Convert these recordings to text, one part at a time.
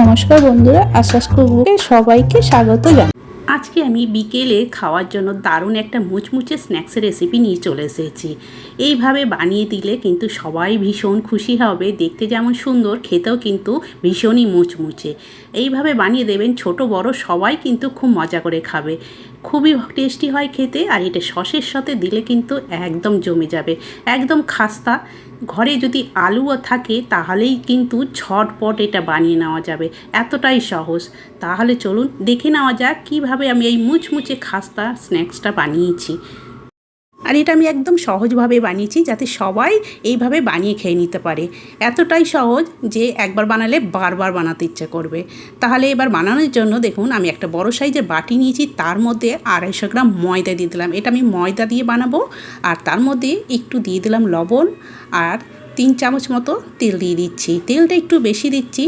নমস্কার বন্ধুরা আশ্বাস কুকুরকে সবাইকে স্বাগত জানাই। আজকে আমি বিকেলে খাওয়ার জন্য দারুণ একটা মুচমুচে স্ন্যাক্সের রেসিপি নিয়ে চলে এসেছি। এইভাবে বানিয়ে দিলে কিন্তু সবাই ভীষণ খুশি হবে, দেখতে যেমন সুন্দর, খেতেও কিন্তু ভীষণই মুচমুচে। এইভাবে বানিয়ে দেবেন ছোট, বড়, সবাই কিন্তু খুব মজা করে খাবে। খুবই টেস্টি হয় খেতে আর এটা সসের সাথে দিলে কিন্তু একদম জমে যাবে। একদম খাস্তা। ঘরে যদি আলুও থাকে তাহলেই কিন্তু ঝটপট এটা বানিয়ে নেওয়া যাবে। এতটাই সহজ। তাহলে চলুন দেখে নেওয়া যাক কীভাবে আমি এই মুচমুচে খাস্তা স্ন্যাক্সটা বানিয়েছি। আর এটা আমি একদম সহজভাবে বানিয়েছি যাতে সবাই এইভাবে বানিয়ে খেয়ে নিতে পারে। এতটাই সহজ যে একবার বানালে বারবার বানাতে ইচ্ছে করবে। তাহলে এবার বানানোর জন্য দেখুন, আমি একটা বড় সাইজের বাটি নিয়েছি, তার মধ্যে আড়াইশো গ্রাম ময়দা দিয়ে দিলাম। এটা আমি ময়দা দিয়ে বানাবো আর তার মধ্যে একটু দিয়ে দিলাম লবণ আর তিন চামচ মতো তেল দিয়ে দিচ্ছি। তেলটা একটু বেশি দিচ্ছি,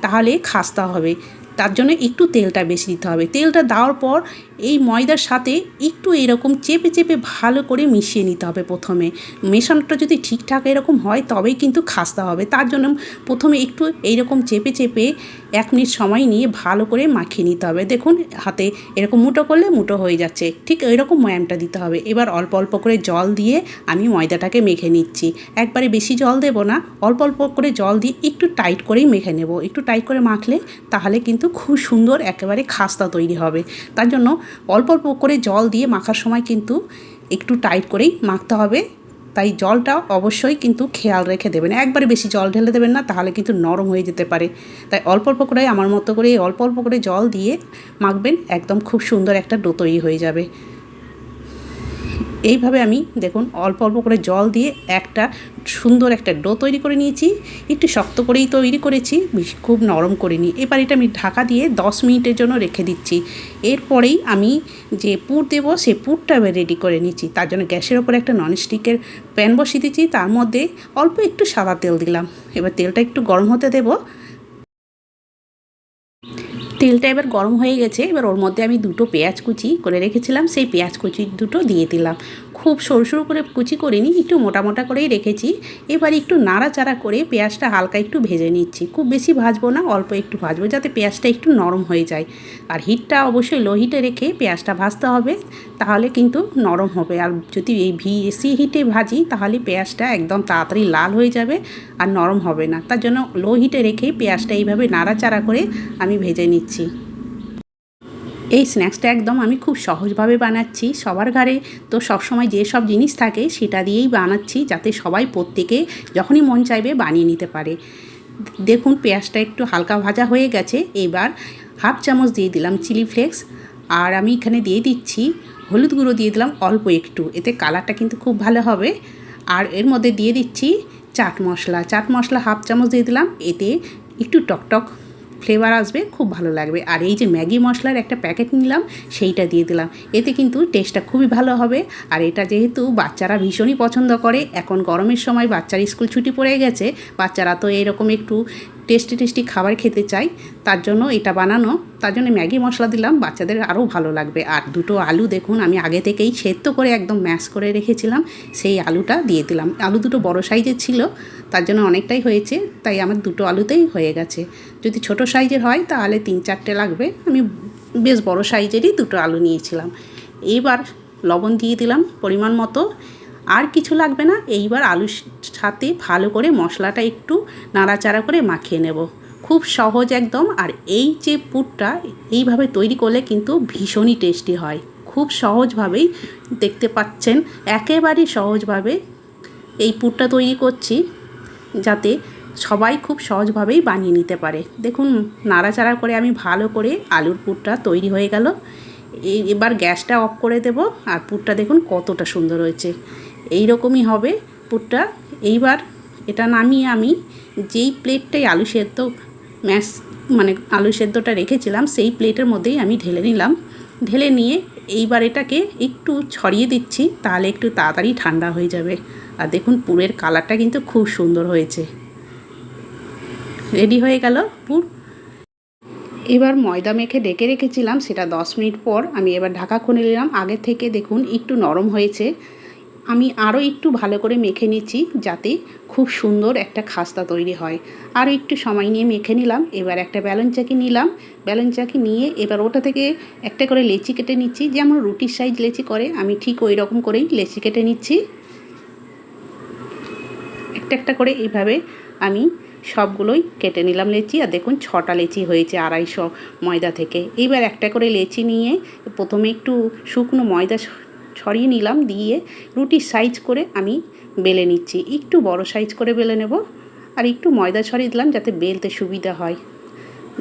তাহলে খাস্তা হবে। তার জন্য একটু তেলটা বেশি দিতে হবে। তেলটা দেওয়ার পর এই ময়দার সাথে একটু এরকম চেপে চেপে ভালো করে মিশিয়ে নিতে হবে প্রথমে। মেশানোটা যদি ঠিকঠাক এরকম হয়, তবেই কিন্তু খাস্তা হবে। তার জন্য প্রথমে একটু এইরকম চেপে চেপে এক মিনিট সময় নিয়ে ভালো করে মাখিয়ে নিতে হবে। দেখুন, হাতে এরকম মুটো করলে মুটো হয়ে যাচ্ছে। ঠিক এরকম ময়ামটা দিতে হবে। এবার অল্প অল্প করে জল দিয়ে আমি ময়দাটাকে মেখে নিচ্ছি। একবারে বেশি জল দেবো না, অল্প অল্প করে জল দিয়ে একটু টাইট করেই মেখে নেব। একটু টাইট করে মাখলে তাহলে কিন্তু খুব সুন্দর একেবারে খাস্তা তৈরি হবে। তার জন্য অল্প অল্প করে জল দিয়ে মাখার সময় কিন্তু একটু টাইট করেই মাখতে হবে। তাই জলটা অবশ্যই কিন্তু খেয়াল রেখে দেবেন। একবারে বেশি জল ঢেলে দেবেন না, তাহলে কিন্তু নরম হয়ে যেতে পারে। তাই অল্প অল্প করে আমার মতো করে অল্প অল্প করে জল দিয়ে মাখবেন, একদম খুব সুন্দর একটা ডো তৈরি হয়ে যাবে। এইভাবে আমি দেখুন অল্প অল্প করে জল দিয়ে একটা সুন্দর একটা ডো তৈরি করে নিয়েছি। একটু শক্ত করেই তৈরি করেছি খুব নরম করিনি। এবার এটা আমি ঢাকা দিয়ে দশ মিনিটের জন্য রেখে দিচ্ছি। এরপরেই আমি যে পুর দেবো, সে পুরটা রেডি করে নিচ্ছি। তার জন্য গ্যাসের ওপরে একটা ননস্টিকের প্যান বসিয়ে দিচ্ছি। তার মধ্যে অল্প একটু সাদা তেল দিলাম। এবার তেলটা একটু গরম হতে দেবো। তেলটা এবার গরম হয়ে গেছে, এবার ওর মধ্যে আমি দুটো পেঁয়াজ কুচি করে রেখেছিলাম, সেই পেঁয়াজ কুচি দুটো দিয়ে দিলাম। খুব সরু সরু করে কুচি করিনি একটু মোটা মোটা করেই রেখেছি। এবার একটু নাড়াচাড়া করে পেঁয়াজটা হালকা একটু ভেজে নিচ্ছি। খুব বেশি ভাজবো না, অল্প একটু ভাজবো যাতে পেঁয়াজটা একটু নরম হয়ে যায়। আর হিটটা অবশ্যই লো হিটে রেখে পেঁয়াজটা ভাজতে হবে, তাহলে কিন্তু নরম হবে। আর যদি এই বেশি হিটে ভাজি, তাহলে পেঁয়াজটা একদম তাড়াতাড়ি লাল হয়ে যাবে আর নরম হবে না। তার জন্য লো হিটে রেখে পেঁয়াজটা এইভাবে নাড়াচাড়া করে আমি ভেজে নিচ্ছি। এই স্ন্যাক্সটা একদম আমি খুব সহজভাবে বানাচ্ছি। সবার ঘরে তো সবসময় যে সব জিনিস থাকে সেটা দিয়েই বানাচ্ছি যাতে সবাই প্রত্যেকে যখনই মন চাইবে বানিয়ে নিতে পারে। দেখুন পেঁয়াজটা একটু হালকা ভাজা হয়ে গেছে, এবার হাফ চামচ দিয়ে দিলাম চিলি ফ্লেক্স। আর আমি এখানে দিয়ে দিচ্ছি হলুদ গুঁড়ো দিয়ে দিলাম অল্প একটু, এতে কালারটা কিন্তু খুব ভালো হবে। আর এর মধ্যে দিয়ে দিচ্ছি চাট মশলা চাট মশলা হাফ চামচ দিয়ে দিলাম, এতে একটু টকটক ফ্লেভার আসবে, খুব ভালো লাগবে। আর এই যে ম্যাগি মশলার একটা প্যাকেট নিলাম, সেইটা দিয়ে দিলাম। এতে কিন্তু টেস্টটা খুবই ভালো হবে। আর এটা যেহেতু বাচ্চারা ভীষণই পছন্দ করে, এখন গরমের সময় বাচ্চার স্কুল ছুটি পড়ে গেছে, বাচ্চারা তো এরকম একটু টেস্টি টেস্টি খাবার খেতে চাই, তার জন্য এটা বানানো। তার জন্য ম্যাগি মশলা দিলাম, বাচ্চাদের আরও ভালো লাগবে। আর দুটো আলু দেখুন, আমি আগে থেকেই সেদ্ধ করে একদম ম্যাশ করে রেখেছিলাম, সেই আলুটা দিয়ে দিলাম। আলু দুটো বড় সাইজের ছিল, তার জন্য অনেকটাই হয়েছে, তাই আমার দুটো আলুতেই হয়ে গেছে। যদি ছোট সাইজের হয়, তাহলে তিন চারটে লাগবে। আমি বেশ বড় সাইজেরই দুটো আলু নিয়েছিলাম। এইবার লবণ দিয়ে দিলাম পরিমাণ মতো। আর কিছু লাগবে না, এইবার আলুর সাথে ভালো করে মশলাটা একটু নাড়াচাড়া করে মাখিয়ে নেব। খুব সহজ একদম, আর এই যে পুরটা এইভাবে তৈরি করলে কিন্তু ভীষণই টেস্টি হয়। খুব সহজভাবেই দেখতে পাচ্ছেন, একেবারে সহজভাবে এই পুরটা তৈরি করছি যাতে সবাই খুব সহজভাবেই বানিয়ে নিতে পারে। দেখুন, নাড়াচাড়া করে আমি ভালো করে আলুর পুরটা তৈরি হয়ে গেল। এবার গ্যাসটা অফ করে দেব, আর পুরটা দেখুন কতটা সুন্দর হয়েছে। এই রকমই হবে পুরটা। এইবার এটা নামিয়ে আমি যেই প্লেটটাই আলু সেদ্ধ ম্যাশ মানে আলু সেদ্ধটা রেখেছিলাম, সেই প্লেটের মধ্যেই আমি ঢেলে নিলাম। ঢেলে নিয়ে এইবার এটাকে একটু ছড়িয়ে দিচ্ছি, তাহলে একটু তাড়াতাড়ি ঠান্ডা হয়ে যাবে। আর দেখুন, পুরের কালারটা কিন্তু খুব সুন্দর হয়েছে। রেডি হয়ে গেল পুর। এবার ময়দা মেখে ডেকে রেখেছিলাম, সেটা দশ মিনিট পর আমি এবার ঢাকা খুলে নিলাম। আগে থেকে দেখুন, একটু নরম হয়েছে। আমি আরও একটু ভালো করে মেখে নিচ্ছি যাতে খুব সুন্দর একটা খাস্তা তৈরি হয়। আরও একটু সময় নিয়ে মেখে নিলাম। এবার একটা ব্যালন চাকি নিলাম। ব্যালন চাকি নিয়ে এবার ওটা থেকে একটা করে লেচি কেটে নিচ্ছি। যেমন রুটির সাইজ লেচি করে, আমি ঠিক ওই রকম করেই লেচি কেটে নিচ্ছি। একটা একটা করে এইভাবে আমি সবগুলোই কেটে নিলাম লেচি। আর দেখুন, ছটা লেচি হয়েছে আড়াইশো ময়দা থেকে। এইবার একটা করে লেচি নিয়ে প্রথমে একটু শুকনো ময়দা ছড়িয়ে নিলাম, দিয়ে রুটির সাইজ করে আমি বেলে নিচ্ছি। একটু বড় সাইজ করে বেলে নেব আর একটু ময়দা ছড়িয়ে দিলাম যাতে বেলতে সুবিধা হয়।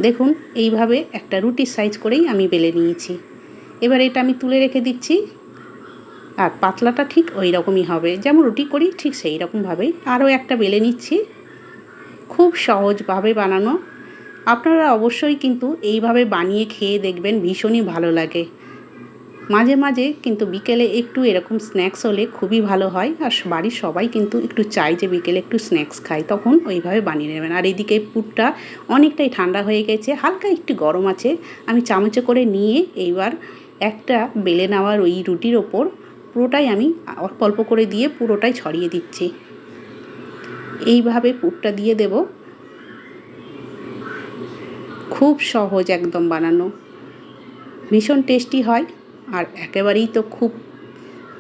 দেখুন, এইভাবে একটা রুটির সাইজ করেই আমি বেলে নিয়েছি। এবার এটা আমি তুলে রেখে দিচ্ছি। আর পাতলাটা ঠিক ওই রকমই হবে। যেমন রুটি করি, ঠিক সেই রকমভাবেই আরও একটা বেলে নিচ্ছি। খুব সহজভাবে বানানো। আপনারা অবশ্যই কিন্তু এইভাবে বানিয়ে খেয়ে দেখবেন, ভীষণই ভালো লাগে। মাঝে মাঝে কিন্তু বিকেলে একটু এরকম স্ন্যাক্স হলে খুবই ভালো হয়। আর বাড়ির সবাই কিন্তু একটু চাই যে বিকেলে একটু স্ন্যাক্স খায় তখন ওইভাবে বানিয়ে নেবেন। আর এদিকে পুরটা অনেকটাই ঠান্ডা হয়ে গেছে। হালকা একটু গরম আছে। আমি চামচে করে নিয়ে এইবার একটা বেলে নেওয়ার ওই রুটির ওপর পুরোটাই আমি অল্প অল্প করে দিয়ে পুরোটাই ছড়িয়ে দিচ্ছি। এইভাবে পুরটা দিয়ে দেব। খুব সহজ একদম বানানো। ভীষণ টেস্টি হয়। আর একেবারেই তো খুব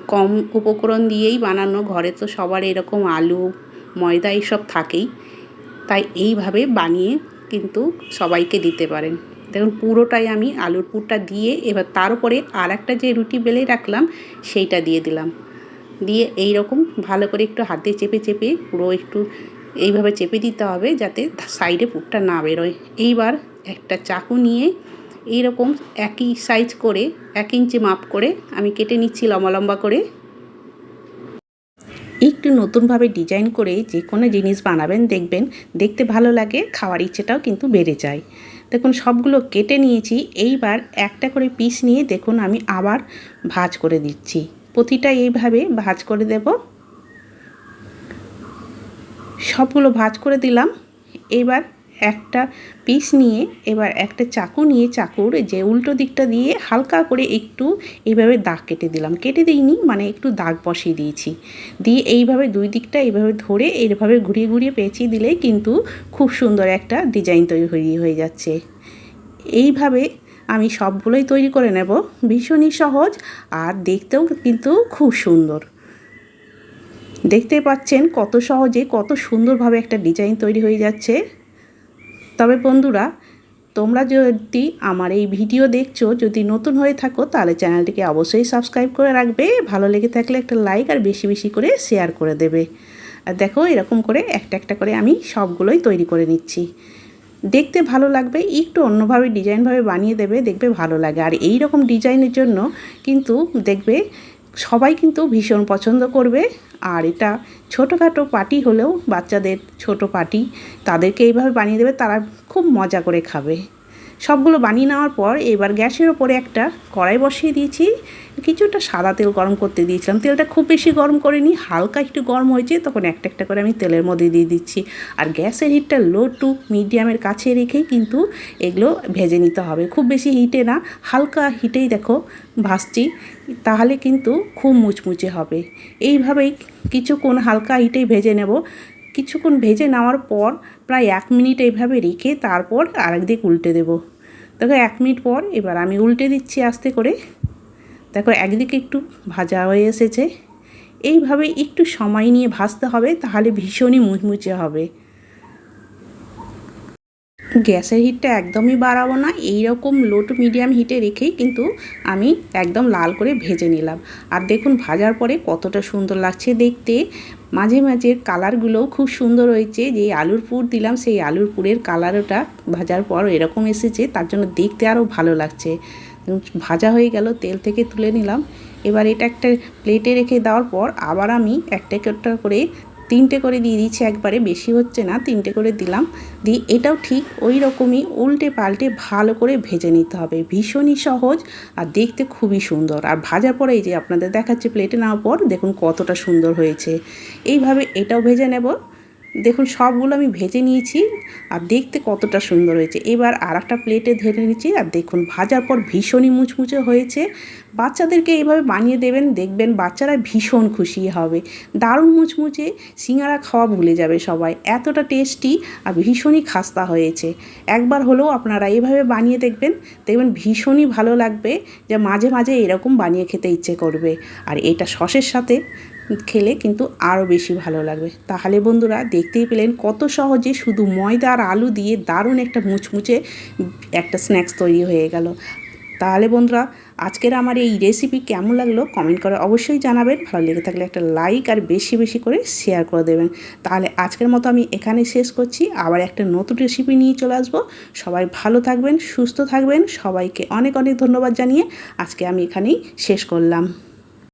কম উপকরণ দিয়েই বানানো, ঘরে তো সবার এরকম আলু, ময়দা এইসব থাকেই। তাই এইভাবে বানিয়ে কিন্তু সবাইকে দিতে পারেন। দেখুন, পুরোটাই আমি আলুর পুরটা দিয়ে এবার তার উপরে আর একটা যে রুটি বেলে রাখলাম, সেইটা দিয়ে দিলাম। দিয়ে এই রকম ভালো করে একটু হাতে চেপে চেপে পুরো একটু এইভাবে চেপে দিতে হবে যাতে সাইডে পুরটা না বেরোয়। এইবার একটা চাকু নিয়ে এইরকম একই সাইজ করে, এক ইঞ্চি মাপ করে আমি কেটে নিচ্ছি লম্বা লম্বা করে। একটু নতুনভাবে ডিজাইন করে যে কোনো জিনিস বানাবেন, দেখবেন দেখতে ভালো লাগে, খাওয়ার ইচ্ছেটাও কিন্তু বেড়ে যায়। দেখুন, সবগুলো কেটে নিয়েছি, এইবার একটা করে পিস নিয়ে দেখুন আমি আবার ভাজ করে দিচ্ছি। প্রতিটা এইভাবে ভাজ করে দেব। সবগুলো ভাজ করে দিলাম। এবার একটা পিস নিয়ে, এবার একটা চাকু নিয়ে, চাকুর যে উল্টো দিকটা দিয়ে হালকা করে একটু এইভাবে দাগ কেটে দিলাম। কেটে দিইনি মানে একটু দাগ বসিয়ে দিয়েছি। দিয়ে এইভাবে দুই দিকটা এইভাবে ধরে এইভাবে ঘুরিয়ে ঘুরিয়ে পেঁচিয়ে দিলে কিন্তু খুব সুন্দর একটা ডিজাইন তৈরি হয়ে যাচ্ছে। এইভাবে আমি সবগুলোই তৈরি করে নেব। ভীষণই সহজ আর দেখতেও কিন্তু খুব সুন্দর। দেখতে পাচ্ছেন কত সহজে, কত সুন্দরভাবে একটা ডিজাইন তৈরি হয়ে যাচ্ছে। তবে বন্ধুরা, তোমরা যদি আমার এই ভিডিও দেখছ, যদি নতুন হয়ে থাকো, তাহলে চ্যানেলটিকে অবশ্যই সাবস্ক্রাইব করে রাখবে। ভালো লেগে থাকলে একটা লাইক আর বেশি বেশি করে শেয়ার করে দেবে। আর দেখো, এরকম করে একটা একটা করে আমি সবগুলোই তৈরি করে নিচ্ছি। দেখতে ভালো লাগবে, একটু অন্যভাবে ডিজাইনভাবে বানিয়ে দেবে, দেখবে ভালো লাগে। আর এই রকম ডিজাইনের জন্য কিন্তু দেখবে, সবাই কিন্তু ভীষণ পছন্দ করবে। আর এটা ছোটোখাটো পার্টি হলেও বাচ্চাদের ছোট পার্টি তাদেরকে এইভাবে বানিয়ে দেবে, তারা খুব মজা করে খাবে। সবগুলো বানিয়ে নেওয়ার পর এবার গ্যাসের ওপরে একটা কড়াই বসিয়ে দিয়েছি। কিছুটা সাদা তেল গরম করতে দিয়েছিলাম। তেলটা খুব বেশি গরম করিনি, হালকা একটু গরম হয়েছে, তখন একটা একটা করে আমি তেলের মধ্যে দিয়ে দিচ্ছি। আর গ্যাসের হিটটা লো টু মিডিয়ামের কাছে রেখেই কিন্তু এগুলো ভেজে নিতে হবে। খুব বেশি হিটে না, হালকা হিটেই দেখো ভাসছি তাহলে কিন্তু খুব মুচমুচে হবে। এইভাবেই কিছুক্ষণ হালকা হিটেই ভেজে নেব। কিছুক্ষণ ভেজে নেওয়ার পর প্রায় এক মিনিট এইভাবে রেখে তারপর আরেক দিক উল্টে দেবো। দেখো, এক মিনিট পর এবার আমি উল্টে দিচ্ছি আস্তে করে। দেখো, একদিকে একটু ভাজা হয়ে এসেছে। এইভাবে একটু সময় নিয়ে ভাজতে হবে, তাহলে ভীষণই মুচমুচে হবে। গ্যাসের হিটটা একদমই বাড়াবো না। এই রকম লো টু মিডিয়াম হিটে রেখেই কিন্তু আমি একদম লাল করে ভেজে নিলাম। আর দেখুন, ভাজার পরে কতটা সুন্দর লাগছে দেখতে। মাঝে মাঝে কালারগুলোও খুব সুন্দর হয়েছে। যে আলুর পুর দিলাম, সেই আলুর পুরের কালারটা ভাজার পর এরকম এসেছে। তার জন্য দেখতে আরও ভালো লাগছে। ভাজা হয়ে গেল, তেল থেকে তুলে নিলাম। এবার এটা একটা প্লেটে রেখে দেওয়ার পর আবার আমি একটা একটা করে তিনটে করে দিয়ে দিচ্ছি একবারে বেশি হচ্ছে না, তিনটে করে দিলাম। দিয়ে এটাও ঠিক ওই রকমই উল্টে পাল্টে ভালো করে ভেজে নিতে হবে। ভীষণই সহজ আর দেখতে খুবই সুন্দর। আর ভাজার পরে যে আপনাদের দেখাচ্ছে প্লেটে নেওয়ার পর দেখুন কতটা সুন্দর হয়েছে। এইভাবে এটাও ভেজে নেব। দেখুন, সবগুলো আমি ভেজে নিয়েছি আর দেখতে কতটা সুন্দর হয়েছে। এবার আর একটা প্লেটে ধরে নিচ্ছি আর দেখুন, ভাজার পর ভীষণই মুচমুচে হয়েছে। বাচ্চাদেরকে এইভাবে বানিয়ে দেবেন, দেখবেন বাচ্চারা ভীষণ খুশি হবে। দারুণ মুচমুচে সিঙ্গারা খাওয়া ভুলে যাবে সবাই। এতটা টেস্টি আর ভীষণই খাস্তা হয়েছে। একবার হলেও আপনারা এইভাবে বানিয়ে দেখবেন দেখবেন ভীষণই ভালো লাগবে যে মাঝে মাঝে এরকম বানিয়ে খেতে ইচ্ছে করবে। আর এটা সসের সাথে খেলে কিন্তু আরও বেশি ভালো লাগবে। তাহলে বন্ধুরা দেখতেই পেলেন কত সহজে শুধু ময়দা আর আলু দিয়ে দারুণ একটা মুচমুচে একটা স্ন্যাক্স তৈরি হয়ে গেল। তাহলে বন্ধুরা আজকের আমার এই রেসিপি কেমন লাগল কমেন্ট করে অবশ্যই জানাবেন। ভালো লেগে থাকলে একটা লাইক আর বেশি বেশি করে শেয়ার করে দেবেন। তাহলে আজকের মতো আমি এখানে শেষ করছি। আবার একটা নতুন রেসিপি নিয়ে চলে আসব। সবাই ভালো থাকবেন, সুস্থ থাকবেন। সবাইকে অনেক অনেক ধন্যবাদ জানিয়ে আজকে আমি এখানেই শেষ করলাম।